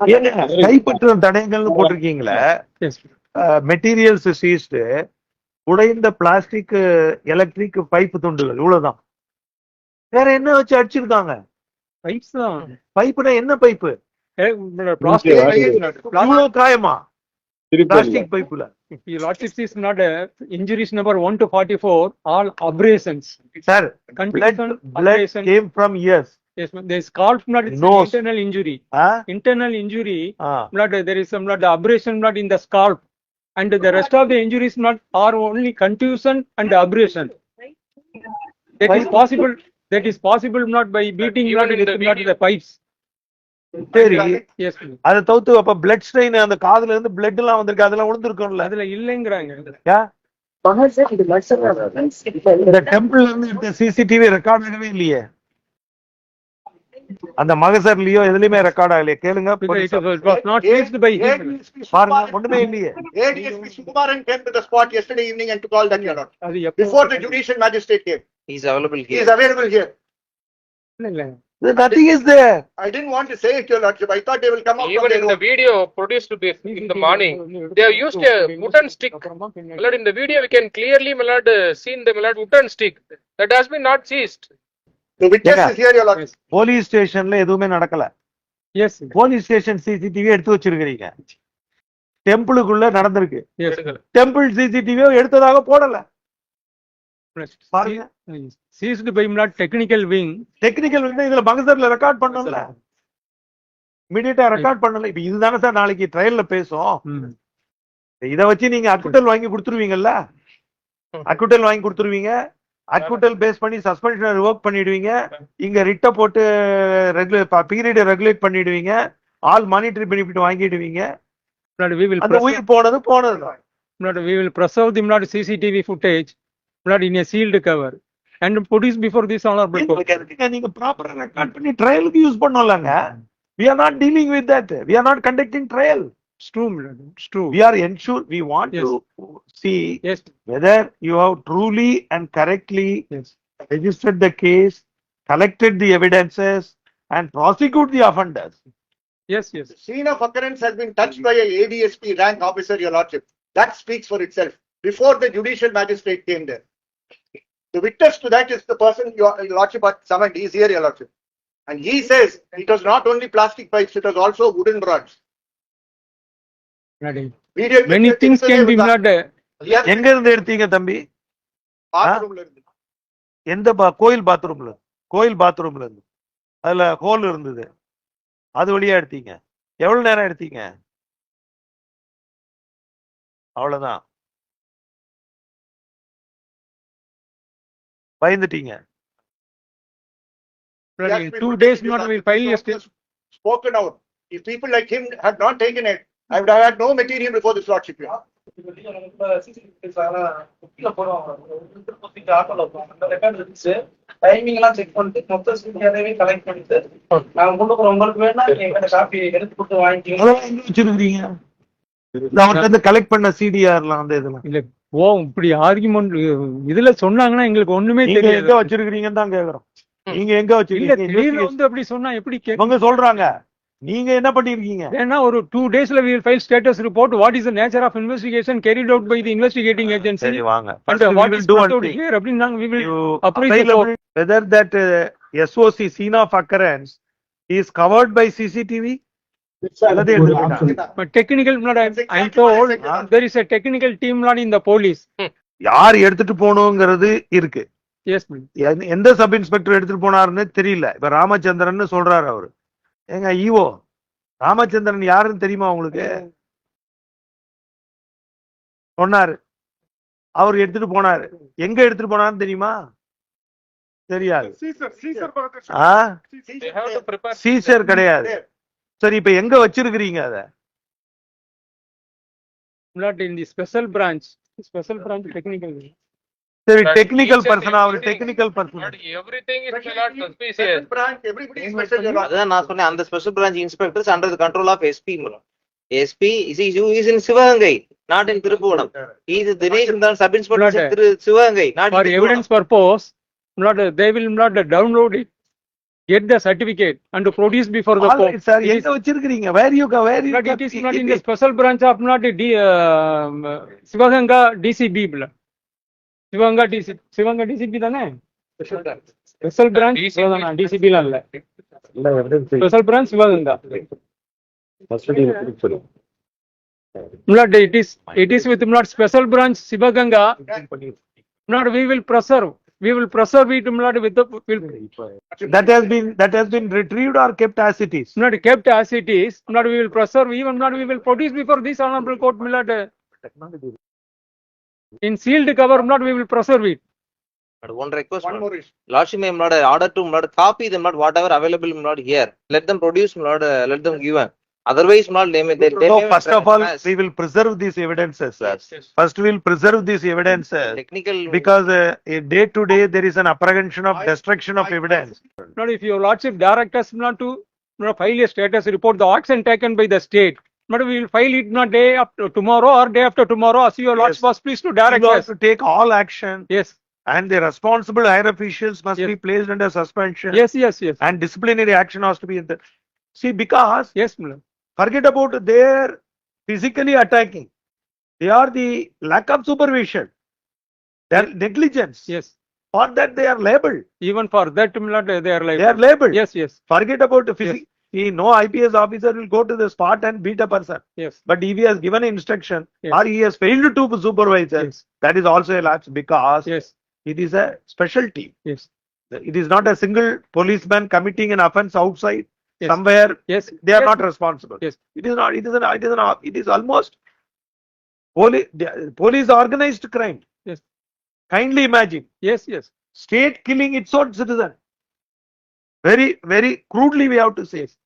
கைப்பற்றும் தடயங்கள்னு போட்டிருக்கீங்களே. மெட்டீரியல்ஸ் சீஸ்டு உடைந்த பிளாஸ்டிக் எலக்ட்ரிக் பைப் துண்டுகள் இவ்வளவுதான் வேற என்ன வச்சு அடிச்சிருக்காங்க Pipes தான். பைப்புனா என்ன பைப்பு Eh. இவ்வளவு காயமா பிளாஸ்டிக் பைப்புல Your lordship is not a injuries number one to forty-four, all abrasions. Sir blood blood abrasion. came from ears Yes, ma'am. there is scalp blood, it's an Nose. internal injury. ஆ? Internal injury, ஆ. blood, there is some blood abrasion blood in the scalp. And the rest of the injuries not are only contusion and abrasion. That is possible, that is possible not by beating blood Even in with the blood the pipes. சரி Yes, ma'am. அதை தவிர்த்து அப்ப blood strain அந்த காதுல இருந்து blood எல்லாம் வந்திருக்கு அதெல்லாம் விழுந்திருக்கும்ல அதுல இல்லைங்கிறாங்க. யா? இந்த டெம்பிள்ல இருந்து எடுத்த சிசிடிவி ரெக்கார்ட் ஆகவே இல்லையே அந்த மகசர்லயோ எதுலயுமே ரெக்கார்ட் ஆகலையே கேளுங்க Because it was was not fixed by him. பாருங்க ஒண்ணுமே இல்லையே ADSP Sukumaran came to the spot yesterday evening and took all that your honor. அது எப்போ- Before the judicial magistrate came. He's available He here. is available here. இல்ல, இல்ல. Nothing is there I didn't want to say it, your lordship. I thought they will come up from Even their in the own. video produced this in the morning, they have used a wooden stick. My lord, in the video, we can clearly, my lord, uh, seen the my lord wooden stick that has been not seized. Police ஸ்டேஷன்ல எதுவுமே நடக்கல. Police station CCTV எடுத்து வச்சிருக்கீங்க டெம்பிளுக்குள்ள நடந்திருக்கு. Temple சிசிடிவியோ எடுத்ததாக போடல. பாருங்க. Seized by not technical wing. Technical வந்து இதுல மகசர்ல ரெக்கார்ட் பண்ணல இமிடியேட்டா ரெக்கார்ட் பண்ணல. இப்ப இதுதானே சார் நாளைக்கு ட்ரையல்ல பேசும். இத வச்சு நீங்க அக்குட்டல் வாங்கி கொடுத்துருவீங்கல்ல? அக்குட்டல் வாங்கி கொடுத்துருவீங்க. அக்குட்டல் பேஸ் பண்ணி சஸ்பென்ஷன் ரிவோக் பண்ணிடுவீங்க இங்க ரிட்ட போட்டு ரெகுலேட் பீரியட் ரெகுலேட் பண்ணிடுவீங்க ஆல் மானிட்டரி பெனிஃபிட் வாங்கிடுவீங்க அந்த உயிர் போனது போனது preserve the not CCTV footage, not in a sealed cover and produce before this honorable court. எங்களுக்கு எதுக்குங்க நீங்க ப்ராப்பரா ரெக்கார்ட் பண்ணி ட்ரையலுக்கு யூஸ் பண்ணலாங்க we are not dealing with that we are not conducting trial It's true, my. It's true. we are ensure we want Yes. to see Yes, whether you have truly and correctly yes. registered the case, collected the evidences, and prosecute the offenders. Yes, yes. The scene of occurrence has been touched by a ADSP rank officer, your lordship. That speaks for itself. Before the judicial magistrate came there. The witness to that is the person your your lordship had summoned. He is here, your lordship. And he says it was not only plastic pipes, it was also wooden rods. Uh, எங்க இருந்து எடுத்தீங்க தம்பி. எந்த கோயில் பாத்ரூம்ல கோயில் பாத்ரூம்ல இருந்து அதுல ஹோல் இருந்தது அது வழியா எடுத்தீங்க எவ்வளவு நேரம் எடுத்தீங்க அவ்வளவுதான் பயந்துட்டீங்க two days in not will file state. Spoken out. If people like him had not taken it, I would have had no material before this honor. Timing எல்லாம் செக் பண்ணிட்டு மொத்த சிடியாவே கலெக்ட் பண்ணிட்டு நாங்க கொண்டு போறோம் உங்களுக்கு வேணா எங்க காப்பி எடுத்து கொடுத்து அவர்கிட்ட இருந்து கலெக்ட் பண்ண சிடிஆர்லாம் அந்த இதெல்லாம். இல்ல ஓ இப்படி ஆர்குமெண்ட் இதுல சொன்னாங்கன்னா எங்களுக்கு ஒண்ணுமே நீங்க எங்க தெரியாது வச்சிருக்கீங்கன்னு தான் கேக்குறோம். நீங்க எங்க வச்சிருக்கீங்க? வந்து அப்படி சொன்னா எப்படி இவங்க சொல்றாங்க. நீங்க என்ன பண்ணிருக்கீங்க ஏன்னா ஒரு டூ டேஸ்ல we will file status report what is the nature of investigation carried out by the investigating agency சரி வாங்க and First we what will is do brought one out thing. here அப்படின்னு நாங்க we will You appraise the available whether that uh, SOC scene of occurrence is covered by CCTV அல்லது எடுத்துட்டு போயிட்டாங்க. but technical not I I am told uh, there is a technical team not in the police யார் எடுத்துட்டு போகணுங்கிறது இருக்கு எந்த sub inspector எடுத்துட்டு போனாருன்னு தெரியல இப்ப ராமச்சந்திரன் சொல்றாரு அவரு ஏங்க ஈவோ ராமச்சந்திரன் யாருன்னு தெரியுமா உங்களுக்கு? சொன்னாரு. அவர் எடுத்துட்டு போனாரு. எங்க எடுத்துட்டு போனாருன்னு தெரியுமா? தெரியாது. சீசர் கிடையாது. சரி இப்ப எங்க வச்சிருக்கிறீங்க அத? Special branch. Special branch technical. சரி technical person our technical person special branch, everybody is special, your honor. அதான் நான் சொன்னேன் அந்த special branch inspectors under the control of SP SP is in Sivaganga not in Thiruppuvanam இது தினேஷ் இருந்தாலும் sub inspector uh, Thiru Sivaganga not purpose not uh, they will not uh, download it get the certificate and to produce before the court. sir, எங்க வச்சிருக்கீங்க where you where you But it is not in the special branch of not D, um, Sivaganga DCB. Sivaganga D C Sivaganga D C P ತಾನೆ special branch Sivaganga D C P ಅಲ್ಲ special branch Sivaganga Not, it is it is with not special branch Sivaganga. Not we will preserve. We will preserve it not with the will. That has been that has been retrieved or kept as it is. Not kept as it is. Not we will preserve. Even not we will produce before this honorable court. Not. In sealed cover, not we will preserve it. But one request, One more issue. Lordship may not order to not copy them, not whatever available not here. Let them produce, not let them give. them. Otherwise, not they may, they. they so may first of all transpass. we will preserve these evidences sir Yes, yes. first we will preserve these evidences Technical. because uh, day to day there is an apprehension of destruction of evidence Not if your lordship direct us not to not file a status report, the action taken by the state. But we will file it not day after tomorrow or day after tomorrow, as your lordship was pleased to direct you have us. to take all action. Yes, and the responsible higher officials must Yes. be placed under suspension. Yes, yes, yes, and disciplinary action has to be in the see because yes, Milord. forget about their physically attacking. They are the lack of supervision. Their negligence. Yes. for that they are labeled. Even for that, they are like. they are labeled. Yes, yes, forget about the physic see no ips officer will go to the spot and beat a person. Yes, but if he has given instruction Yes. or he has failed to supervise yes, that is also a lapse because yes, it is a special team. Yes, it is not a single policeman committing an offense outside. Yes. somewhere yes. they are yes, not responsible. Yes. it is not it is an it is an it is almost police police organized crime. Yes. kindly imagine. Yes, yes, state killing its own citizen. Very very crudely we have to say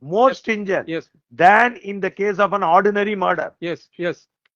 more stringent yes, than in the case of an ordinary murder. Yes, yes,